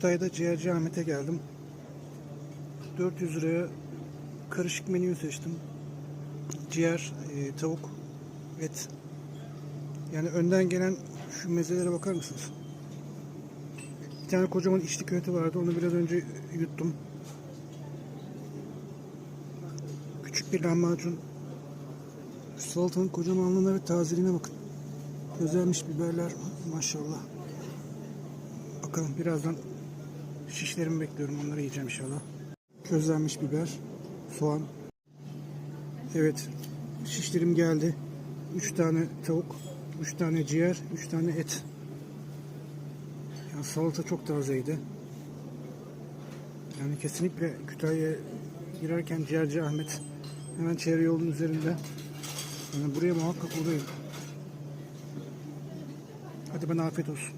Kütahya'da Ciğerci Ahmet'e geldim. 400 liraya karışık menüyü seçtim. Ciğer, e, tavuk, et. Yani önden gelen şu mezelere bakar mısınız? Bir tane kocaman içli köfte vardı. Onu biraz önce yuttum. Küçük bir lahmacun. Salatanın kocamanlığına ve tazeliğine bakın. Özelmiş biberler maşallah. Bakalım birazdan şişlerimi bekliyorum. Onları yiyeceğim inşallah. Közlenmiş biber, soğan. Evet, şişlerim geldi. 3 tane tavuk, 3 tane ciğer, 3 tane et. Yani salata çok tazeydi. Yani kesinlikle Kütahya'ya girerken Ciğerci Ahmet hemen çevre yolun üzerinde. Yani buraya muhakkak uğrayın. Hadi bana afiyet olsun.